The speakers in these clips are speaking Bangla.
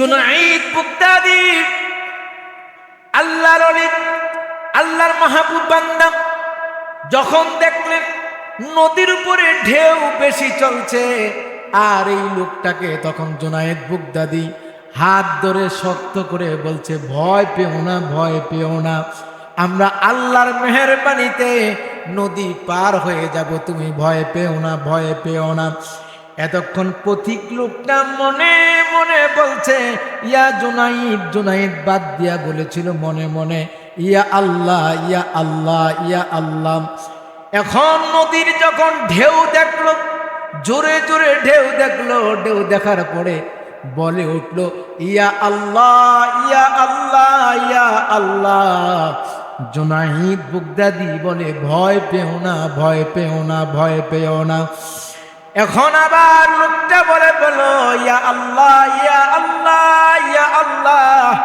জুনাইদ বুগদাদি আল্লাহর অলি আল্লাহর মাহবুব বান্দা, যখন দেখলেন নদীর উপরে ঢেউ বেশি চলছে, আর এই লোকটাকে তখন জোনায়েদ বুগদাদি হাত ধরে শক্ত করে বলছে, ভয় পেও না, ভয় পেও না, আমরা আল্লাহর মেহরবানিতে নদী পার হয়ে যাব, তুমি ভয় পেও না, ভয় পেও না। এতক্ষণ পথিক লোকটা মনে মনে বলছে, ইয়া জুনাইদ জুনাইদ বাদ দিয়া বলেছিল মনে মনে, ইয়া আল্লাহ ইয়া আল্লাহ ইয়া আল্লাহ। এখন নদীর যখন ঢেউ দেখল, জোরে জোরে ঢেউ দেখল, ঢেউ দেখার পরে বলে উঠল, ইয়া আল্লাহ ইয়া আল্লাহ ইয়া আল্লাহ। জোনাহিদ বুগদাদি বলে, ভয় পেও না, ভয় পেও না, ভয় পেও না। এখন আবার লোকটা বলে, বলো, ইয়া আল্লাহ ইয়া আল্লাহ ইয়া আল্লাহ,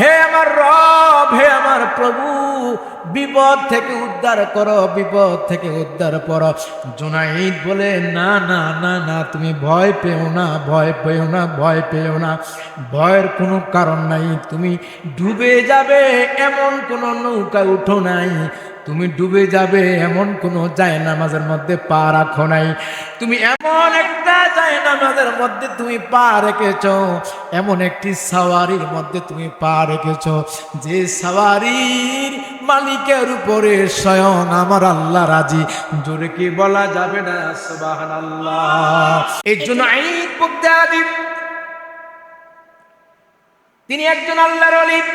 হে আমার রব, হে আমার প্রভু, বিপদ থেকে উদ্ধার করো, বিপদ থেকে উদ্ধার করো। জোনাইদ বলে, না না না না, তুমি ভয় পেও না, ভয় পেও না, ভয় পেও না। ভয়ের কোনো কারণ নাই। তুমি ডুবে যাবে, এমন কোনো নৌকা উঠো নাই। তুমি ডুবে যাবে, এমন কোনো যায় নামাজের মধ্যে পা রাখো নাই। তুমি এমন একটা যায় নামাজের মধ্যে তুমি পা রেখেছ, এমন একটি সাওয়ারির মধ্যে তুমি পা রেখেছ, যে সাওয়ারির মালিকের উপরে স্বয়ং আমার আল্লাহ রাজি। জোরে কি বলা যাবে না? সুবাহান আল্লাহ এই জন্য বুগদাদি তিনি একজন আল্লাহর অলিম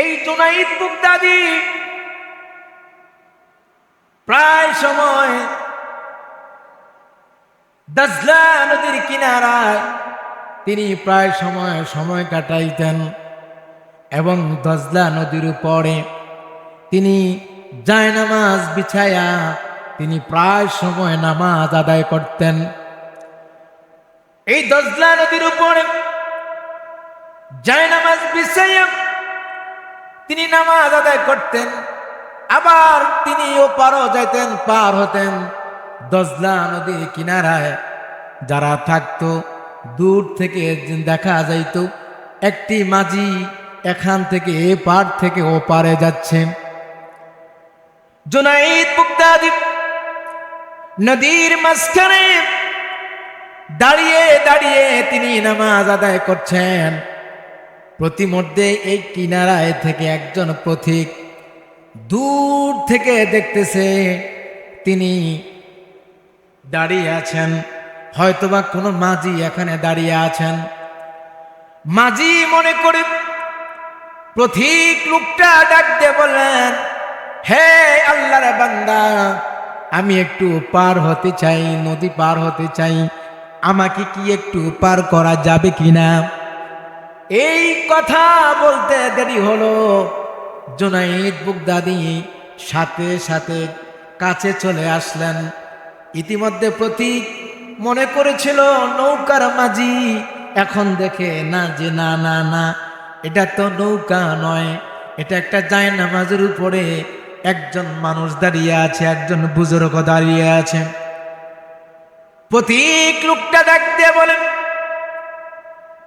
এই জুনাইদ বুগদাদি প্রায় সময় দাজলা নদীর কিনারায় তিনি প্রায় সময় সময় কাটাইতেন এবং দজলা নদীর উপরে তিনি জায়নামাজ বিছায়া তিনি প্রায় সময় নামাজ আদায় করতেন। এই দজলা নদীর উপরে জায়নামাজ বিছাইয়া তিনি নামাজ আদায় করতেন, আবার তিনি ও পারও যাইতেন, পার হতেন। দজলা নদীর কিনারায় যারা থাকতো, দূর থেকে দেখা যাইত, একটি মাঝি এখান থেকে এ পার থেকে ও পারে যাচ্ছে। জোনাইদ বুগদাদি নদীর মাঝখানে দাঁড়িয়ে দাঁড়িয়ে তিনি নামাজ আদায় করছেন। প্রতিমধ্যে এই কিনারায় থেকে একজন পথিক দূর থেকে দেখতেছে তিনি দাঁড়িয়ে আছেন। হয়তোবা কোনো মাঝি এখানে দাঁড়িয়ে আছেন। মাঝি মনে করে প্রথিক লোকটা ডাক দিয়ে বললেন, হে আল্লাহর বান্দা, আমি একটু পার হতে চাই, নদী পার হতে চাই। আমাকে কি একটু পার করা যাবে কিনা? এই কথা বলতে দেরি হলো। জোনাইদ বুগদাদি সাথে সাথে কাছে চলে আসলেন। ইতিমধ্যে প্রতীক মনে করেছিল, নৌকার মাঝি। এখন দেখে না যে না না না, এটা তো নৌকা নয়, এটা একটা যায় নামাজের উপরে একজন মানুষ দাঁড়িয়ে আছে, একজন বুজুর্গ দাঁড়িয়ে আছে। প্রতীক লোকটা দিয়ে বলেন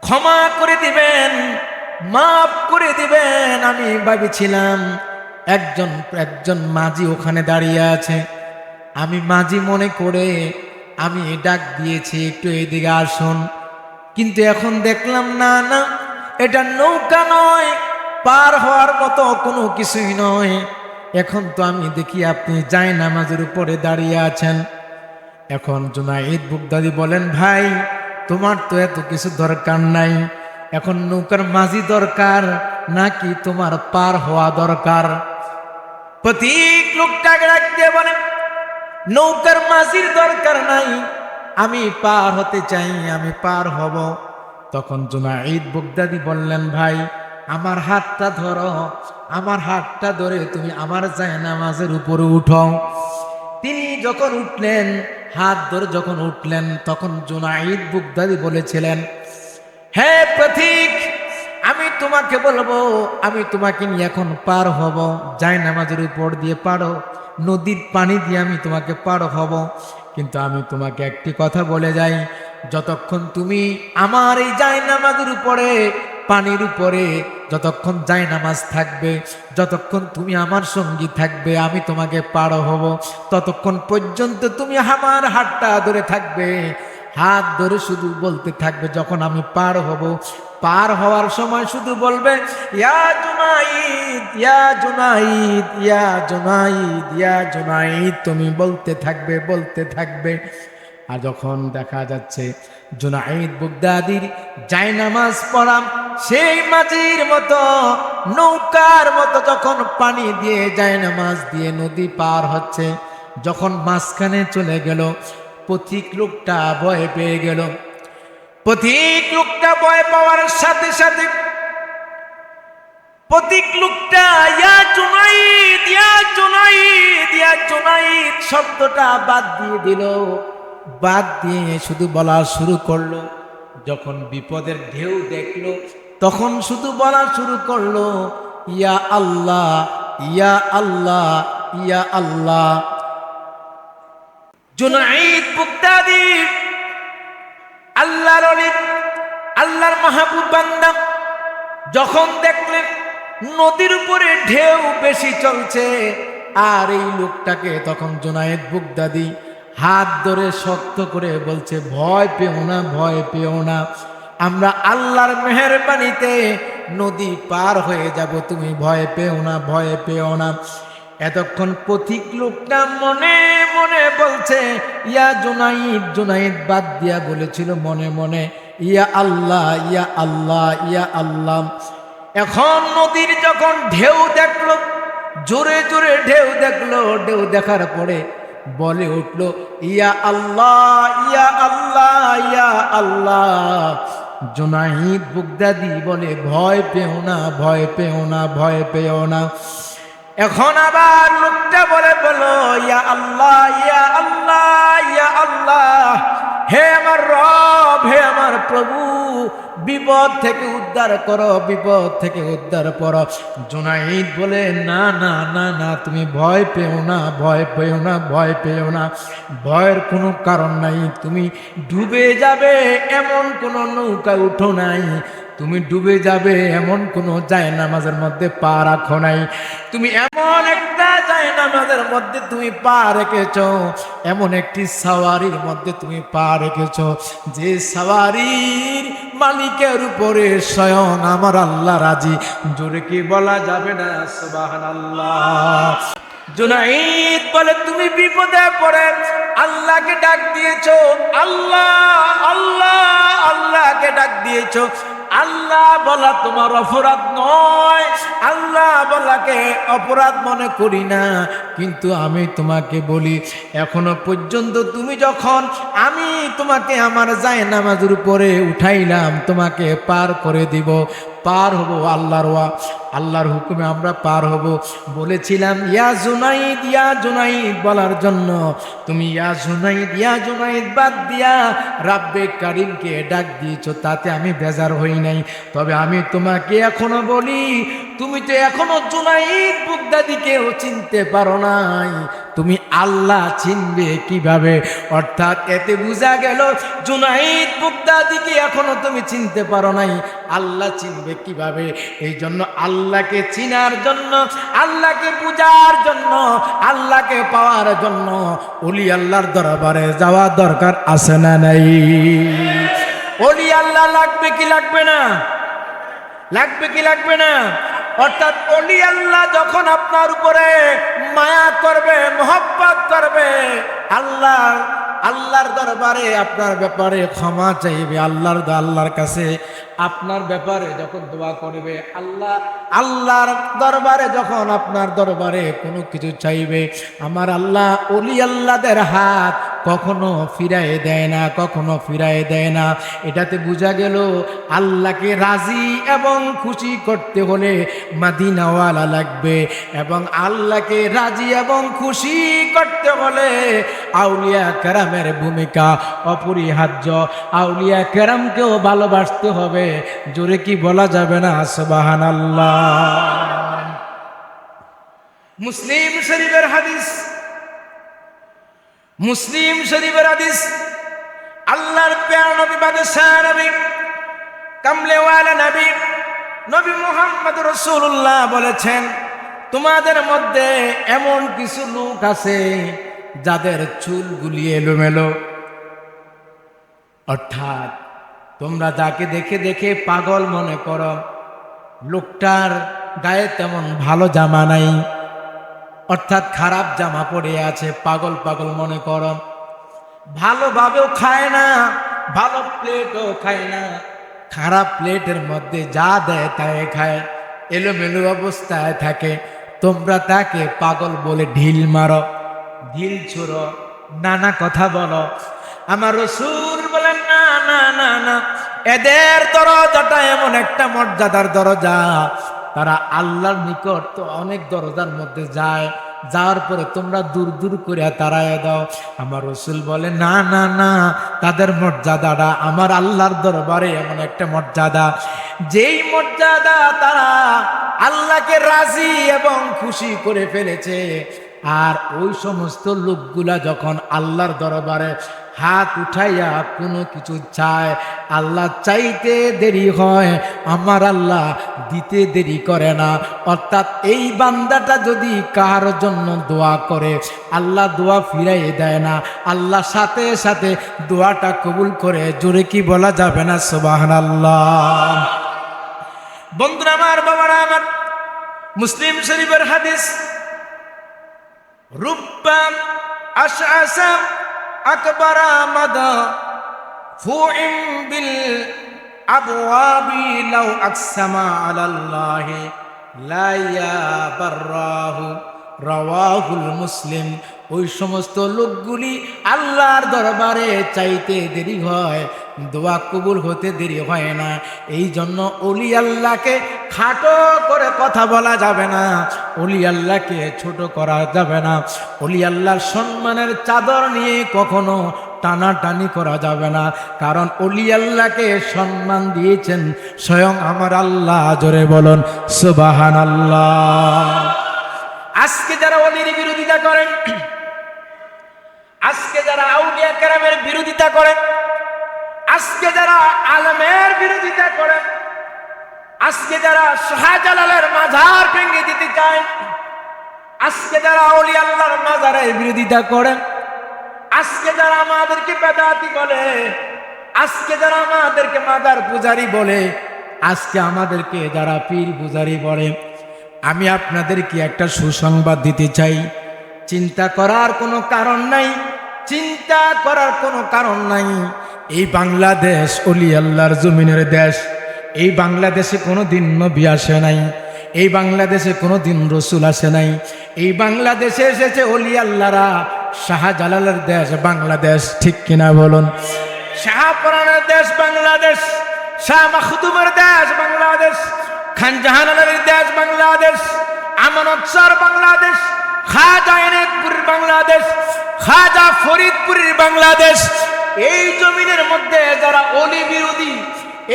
ক্ষমা করে দিবেন, মাফ করে দিবেন, আমি ভাবিছিলাম একজন একজন মাঝি ওখানে দাঁড়িয়ে আছে। আমি মাঝি মনে করে আমি ডাক দিয়েছি, একটু এদিকে আসুন। কিন্তু এখন দেখলাম না না, এটা নৌকা নয়, পার হওয়ার মতো কোনো কিছুই নয়। এখন তো আমি দেখি আপনি যাই নামাজের উপরে দাঁড়িয়ে আছেন। এখন জুনাইদ বুগদাদি বলেন, ভাই তোমার তো এত কিছু দরকার নাই। এখন নৌকার মাঝি দরকার, নাকি তোমার পার হওয়া দরকার? প্রতীক লোকটাকে রাখতে বলে, নৌকার মাঝির দরকার নাই, আমি পার হতে চাই, আমি পার হব। তখন জুনাইদ বুগদাদি বললেন, ভাই, আমার হাতটা ধরো, আমার হাতটা ধরে তুমি আমার যায় নামাজের উপরে উঠো। তিনি যখন উঠলেন হাত ধরে যখন উঠলেন, তখন জুনাইদ বুগদাদি বলেছিলেন, হে প্রতীক, আমি তোমাকে বলব, আমি তোমাকে নিয়ে এখন পার হব। যাই নামাজের উপর দিয়ে পারো, নদীর পানি দিয়ে আমি তোমাকে পার হব। কিন্তু আমি তোমাকে একটি কথা বলে যাই, যতক্ষণ তুমি আমার এই জায়নামাজের উপরে, পানির উপরে যতক্ষণ যাই জায়নামাজ থাকবে, যতক্ষণ তুমি আমার সঙ্গী থাকবে, আমি তোমাকে পার হব, ততক্ষণ পর্যন্ত তুমি আমার হাতটা ধরে থাকবে। হাত ধরে শুধু বলতে থাকবে, যখন আমি পার হব। পার হওয়ার সময় শুধু বলবে, ইয়া জুনাইদ ইয়া জুনাইদ ইয়া জুনাইদ ইয়া জুনাইদ। তুমি বলতে থাকবে বলতে থাকবে। আর যখন দেখা যাচ্ছে জুনাইদ বুগদাদির জায়নামাজ পড়াম, সেই মাঝির মতো, নৌকার মতো যখন পানি দিয়ে জায়নামাজ দিয়ে নদী পার হচ্ছে, যখন মাঝখানে চলে গেল, পথিক লোকটা ভয় পেয়ে গেল। পথিক লোকটা ভয় পাওয়ার সাথে সাথে পথিক লোকটা, ইয়া জুনাইদ ইয়া জুনাইদ ইয়া জুনাইদ শব্দটা বাদ দিয়ে দিল। বাদ দিয়ে শুধু বলা শুরু করল। যখন বিপদের ঢেউ দেখল, তখন শুধু বলা শুরু করল, ইয়া আল্লাহ ইয়া আল্লাহ ইয়া আল্লাহ। আল্লাহর আল্লাহর মাহবুব বান্দা, যখন দেখলেন নদীর উপরে ঢেউ বেশি চলছে, আর এই লোকটাকে তখন জোনায়েদ বুগদাদি হাত ধরে শক্ত করে বলছে, ভয় পেও না, ভয় পেও না। আমরা আল্লাহর মেহরবানিতে নদী পার হয়ে যাব। তুমি ভয় পেও না, ভয় পেও না। এতক্ষণ পথিক লোকটা মনে মনে বলছে, ইয়া জোনাইদ জোনাইদ বাদ দিয়া বলেছিল মনে মনে, ইয়া আল্লাহ ইয়া আল্লাহ ইয়া আল্লাহ। এখন নদীর যখন ঢেউ দেখল, জোরে জোরে ঢেউ দেখল। ঢেউ দেখার পরে বলে উঠল, ইয়া আল্লাহ ইয়া আল্লাহ ইয়া আল্লাহ। জোনাহিদ বুগদাদি বলে, ভয় পেও না, ভয় পেও না, ভয় পেও না। এখন আবার লোকটা বলে বলো, ইয়া আল্লাহ ইয়া আল্লাহ ইয়া আল্লাহ। হে আমার রব, হে আমার প্রভু, বিপদ থেকে উদ্ধার করো, বিপদ থেকে উদ্ধার করো। জোনাইদ বলে, না না না না, তুমি ভয় পেও না, ভয় পেও না, ভয় পেও না। ভয়ের কোনো কারণ নাই, তুমি ডুবে যাবে, এমন কোনো নৌকা উঠো নাই। তুমি ডুবে যাবে, এমন কোনো যায় নামাজের মধ্যে পা রাখো নাই। তুমি এমন একটা যায় নামাজের মধ্যে তুমি পা রেখেছ, এমন একটি সাওয়ারির মধ্যে তুমি পা রেখেছ, যে সাওয়ারির মালিকের উপরে স্বয়ং আমার আল্লাহ রাজি। জোরে কি বলা যাবে না? সুবাহান আল্লাহ জুনাইদ বলে, তুমি বিপদে পড়ে, আল্লাহকে ডাক দিয়েছ, আল্লাহ আল্লাহ, আল্লাহকে ডাক দিয়েছ। আল্লাহ বলা তোমার অপরাধ নয়। আল্লাহ বলাকে অপরাধ মনে করি না। কিন্তু আমি তোমাকে বলি, এখনও পর্যন্ত তুমি যখন আমি তোমাকে আমার যায় নামাজের উপরে উঠাইলাম, তোমাকে পার করে দিব পার হব আল্লাহর ওয়া, আল্লাহর হুকুমে আমরা পার হব। বলেছিলাম, ইয়া জুনাইদ ইয়া জুনাইদ বলার জন্য। তুমি, ইয়া জুনাইদ ইয়া জুনাইদ বাদ দিয়া রাব্বে কারিমকে ডাক দিয়েছ, তাতে আমি বেজার হই নাই। তবে আমি তোমাকে এখনও বলি, তুমি তো এখনও জুনাইদ বুগদাদিকেও চিনতে পারো নাই। তুমি আল্লাহ চিনবে কীভাবে? অর্থাৎ এতে বোঝা গেল, জুনাইদ বুগদাদিকে এখনও তুমি চিনতে পারো নাই। আল্লাহ চিনবে কীভাবে? এই জন্য আল্লাহকে চিনার জন্য, আল্লাহকে পূজার জন্য, আল্লাহকে পাওয়ার জন্য অলি আল্লাহর দরবারে যাওয়া দরকার আছে না নাই? অলি আল্লাহ লাগবে কি লাগবে না? লাগবে কি লাগবে না? অর্থাৎ অলি আল্লাহ যখন আপনার উপরে মায়া করবে মোহব্বত করবে আল্লাহ আল্লাহর দরবারে আপনার ব্যাপারে ক্ষমা চাইবে, আল্লাহর আল্লাহর কাছে। আপনার ব্যাপারে যখন দোয়া করবে, আল্লাহ, আল্লাহর দরবারে যখন আপনার দরবারে কোনো কিছু চাইবে, আমার আল্লাহ অলি আল্লাহদের হাত কখনো ফিরায় দেয় না, কখনো ফিরায় দেয় না। এটাতে বোঝা গেল, আল্লাহকে রাজি এবং খুশি করতে হলে মাদিনাওয়ালা লাগবে এবং আল্লাহকে রাজি এবং খুশি করতে হলে আউলিয়া কেরামের ভূমিকা অপরিহার্য। আউলিয়া কেরামকেও ভালোবাসতে হবে। জোরে কি বলা যাবে না? সবাহান আল্লাহ মুসলিম শরীফের হাদিস। মুসলিম শরীফের হাদিস। আল্লাহর পেয়ার নবী, বাদশাহ নবী, কামলেওয়ালা নবী নবী মোহাম্মদ রসুল্লাহ বলেছেন, তোমাদের মধ্যে এমন কিছু লোক আছে যাদের চুল চুলগুলি এলোমেলো। অর্থাৎ তোমরা যাকে দেখে দেখে পাগল মনে করো, লোকটার গায়ে তেমন ভালো জামা নাই। অর্থাৎ খারাপ জামা পরে আছে, পাগল পাগল মনে করো। ভালোভাবেও খায় না, ভালো প্লেটও খায় না। খারাপ প্লেটের মধ্যে যা দেয় তাই খায়, এলোমেলো অবস্থায় থাকে। তোমরা তাকে পাগল বলে ঢিল মারো। ঢিল ছোড়ো নানা কথা বলো। আমার রসুল বলেন, না না না না, এদের দরজাটা এমন একটা মর্যাদার দরজা। তারা আল্লাহর নিকট তো অনেক দরজার মধ্যে যায়। যাওয়ার পরে তোমরা দূর দূর করে তারায় দাও। আমার রসুল বলে, না না না, তাদের মর্যাদাটা আমার আল্লাহর দরবারে এমন একটা মর্যাদা। যেই মর্যাদা তারা আল্লাহকে রাজি এবং খুশি করে ফেলেছে আর ওই সমস্ত লোকগুলা যখন আল্লাহর দরবারে হাত উঠাইয়া কোনো কিছু চায়, আল্লাহ চাইতে দেরি হয়, আমার আল্লাহ দিতে দেরি করে না। অর্থাৎ এই বান্দাটা যদি কার জন্য দোয়া করে, আল্লাহ দোয়া ফিরাইয়ে দেয় না। আল্লাহ সাথে সাথে দোয়াটা কবুল করে, জোরে কি বলা যাবে না? সোবাহান আল্লাহ বন্ধুরা আমার, বাবারা আমার, মুসলিম শরীফের হাদিস রুব্বাম আশআসা আকবরা মাদা ফুইম বিল আবওয়াবি লাউ আকসামা আলাল্লাহি লা ইয়াবাররাহু রাওয়াহুল মুসলিম। ওই সমস্ত লোকগুলি আল্লাহর দরবারে চাইতে দেরি হয়। দোয়া কবুল হতে দেরি হয় না। এই জন্য অলি আল্লাহকে খাটো করে কথা বলা যাবে না। অলি আল্লাহকে ছোট করা যাবে না। অলি আল্লাহর সম্মানের চাদর নিয়ে কখনো টানাটানি করা যাবে না। কারণ অলি আল্লাহকে সম্মান দিয়েছেন স্বয়ং আমার আল্লাহ। জোরে বলুন সুবাহান আল্লাহ আজকে যারা অলির বিরোধিতা করেন, আজকে যারা আউলিয়া কেরামের বিরোধিতা করেন আজকে যারা আলমের বিরোধিতা করেন আজকে যারা শাহজালালের মাঝার ভেঙে দিতে চায়, আজকে যারা অলি আল্লাহর মাজারের বিরোধিতা করেন আজকে যারা আমাদেরকে বেদাতি বলে, আজকে যারা আমাদেরকে মাদার পূজারি বলে, আজকে আমাদেরকে যারা পীর পূজারি বলে, আমি আপনাদেরকে একটা সুসংবাদ দিতে চাই। চিন্তা করার কোনো কারণ নাই, চিন্তা করার কোনো কারণ নাই। এই বাংলাদেশ অলি আল্লাহর জমিনের দেশ। এই বাংলাদেশে কোনো দিন নবী আসে নাই। এই বাংলাদেশে কোনো দিন রসুল আসে নাই। এই বাংলাদেশে এসেছে অলি আল্লাহরা। শাহজালালের দেশ বাংলাদেশ, ঠিক কিনা বলুন? শাহপরানের দেশ বাংলাদেশ, শাহ মাহদুমের দেশ বাংলাদেশ, খান জাহানের দেশ বাংলাদেশ আমানত বাংলাদেশ, খাজা এনায়তপুরের বাংলাদেশ, খাজা ফরিদপুরের বাংলাদেশ এই জমিনের মধ্যে যারা অলি বিরোধী,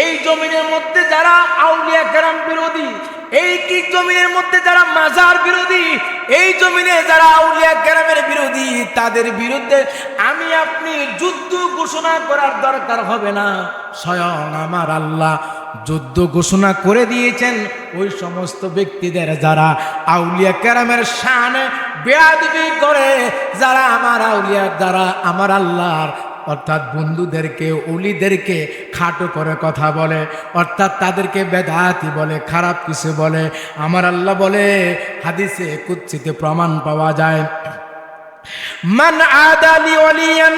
এই জমিনের মধ্যে যারা আউলিয়া কেরাম বিরোধী, এই কি জমিনের মধ্যে যারা মাজার বিরোধী, এই জমিনে যারা আউলিয়া কেরামের বিরোধী, তাদের বিরুদ্ধে আমি আপনি যুদ্ধ ঘোষণা করার দরকার হবে না। স্বয়ং আমার আল্লাহ যুদ্ধ ঘোষণা করে দিয়েছেন, ওই সমস্ত ব্যক্তিদের যারা আউলিয়া কেরামের শানে বেয়াদবি করে, যারা আমার আউলিয়া যারা আমার আল্লাহর অর্থাৎ বন্ধুদেরকে, অলিদেরকে খাটো করে কথা বলে, অর্থাৎ তাদেরকে বেদাতি বলে, খারাপ কিছু বলে। আমার আল্লাহ বলে, হাদিসে কুচ্ছিতে প্রমাণ পাওয়া যায়। মান অলিয়ান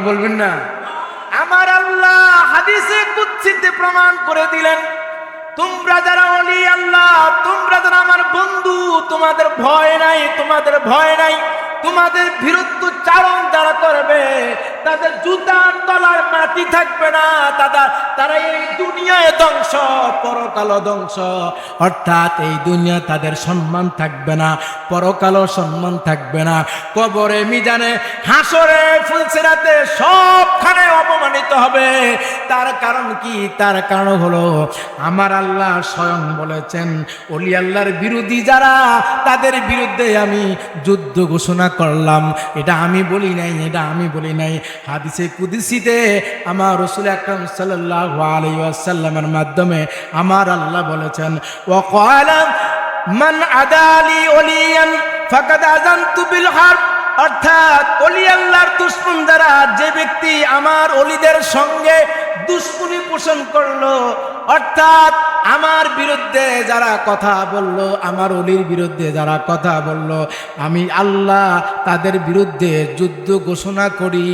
বলবেন না। আমার আল্লাহ হাদিসে কুচ্ছিতে প্রমাণ করে দিলেন, তোমরা যারা অলি আল্লাহ, তোমরা যারা আমার বন্ধু, তোমাদের ভয় নাই, তোমাদের ভয় নাই। তোমাদের বিরুদ্ধ চারণ যারা করবে, তাদের জুতার তলার মাটি থাকবে না তারা তারা এই দুনিয়ায় ধ্বংস পরকাল ধ্বংস। অর্থাৎ এই দুনিয়া তাদের সম্মান থাকবে না, পরকালও সম্মান থাকবে না। কবরে, মিজানে, হাসরে, ফুলসেরাতে সবখানে অপমানিত হবে। তার কারণ কি? তার কারণ হলো, আমার আল্লাহ স্বয়ং বলেছেন, অলি আল্লাহর বিরোধী যারা, তাদের বিরুদ্ধে আমি যুদ্ধ ঘোষণা করলাম। এটা আমি বলি নাই, এটা আমি বলি নাই। হাদিসে কুদিসিতে আমার রসুল আকরম সাল্লাহ আলাইসাল্লামের মাধ্যমে আমার আল্লাহ বলেছেন ও কয়লাম মান আদালি অলিয়ান ফাকাদ আজান বিল হারব। অর্থাৎ অলি আল্লাহর দুশ্মন আমার অলিদের সঙ্গে দুশ্মনী পোষণ করল। অর্থাৎ আমার বিরুদ্ধে যারা কথা বলল, আমার অলির বিরুদ্ধে যারা কথা বলল, আমি আল্লাহ তাদের বিরুদ্ধে যুদ্ধ ঘোষণা করি।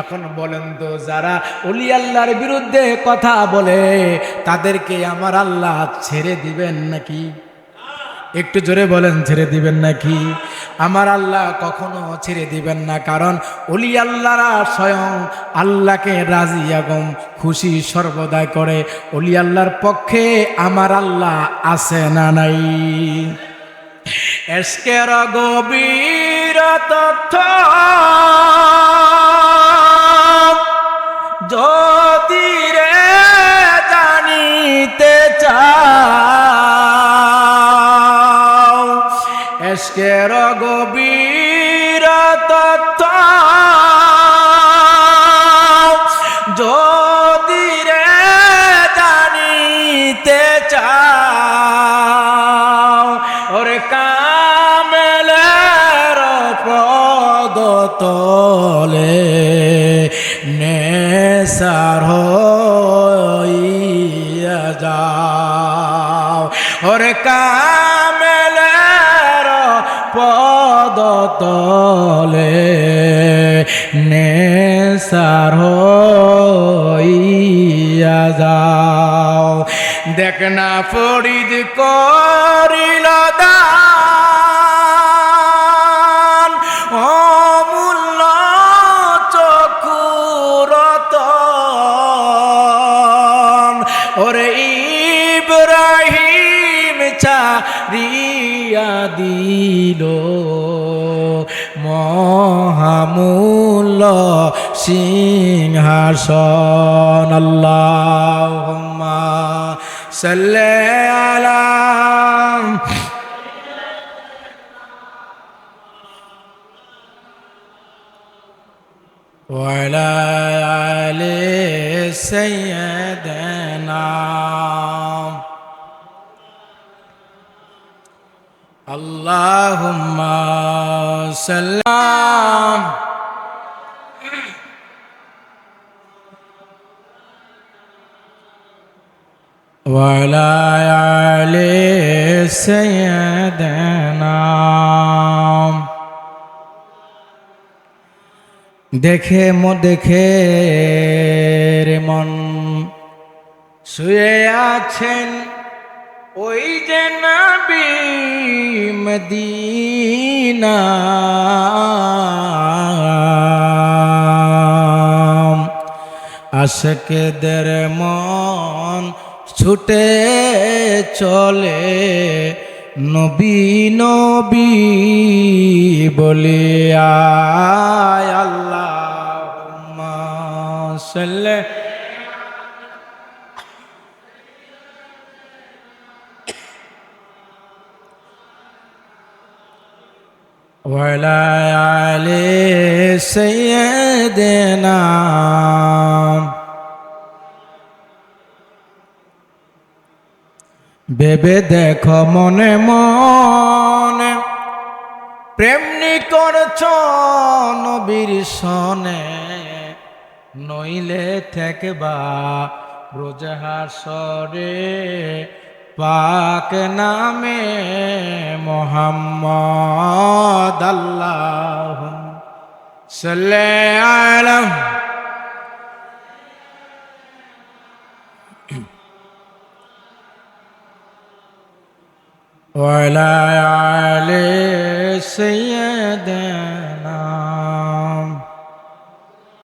এখন বলেন তো, যারা অলি আল্লাহর বিরুদ্ধে কথা বলে, তাদেরকে আমার আল্লাহ ছেড়ে দিবেন নাকি? একটু জোরে বলেন, ছেড়ে দিবেন নাকি? আমার আল্লাহ কখনো ছেড়ে দিবেন না, কারণ অলি আল্লাহরা স্বয়ং আল্লাহকে রাজি এবং খুশি সর্বদাই করে। অলি আল্লাহর পক্ষে আমার আল্লাহ আছে না নাই। এসকের গভীর তথ্য যদি রে জানিতে চাও এসকের গভীর যদি রে জানিতে চাও ওরে কামেলের পদতলে নেশার হইয়া পদতলে নেশার হইয়া যাও। দেখ না ফরিদ করিল দান। অমূল্য চকুরতন ওরে ইব্রাহিম চারিয়া দিল মহামূল্য সিংহাসন আল্লাহ সাল্লে আলাম وعلى آل سيدنا اللهم سلام وعلى آل سيدنا দেখে মো দেখে রে মন শুয়ে আছেন ওই যে নবী মদিনা। আশকেদের মন ছুটে চলে নবী নবী বলে আয় আল্লাহ সাল্লে وعلى آل سيدنا ভেবে দেখো মনে মনে প্রেমনি করছ নবীর সনে নইলে থেকবা ব্রজহাসরে পাক নামে মোহাম্মদ আল্লাহ সাল্লে আলম وعلى آل سيدنا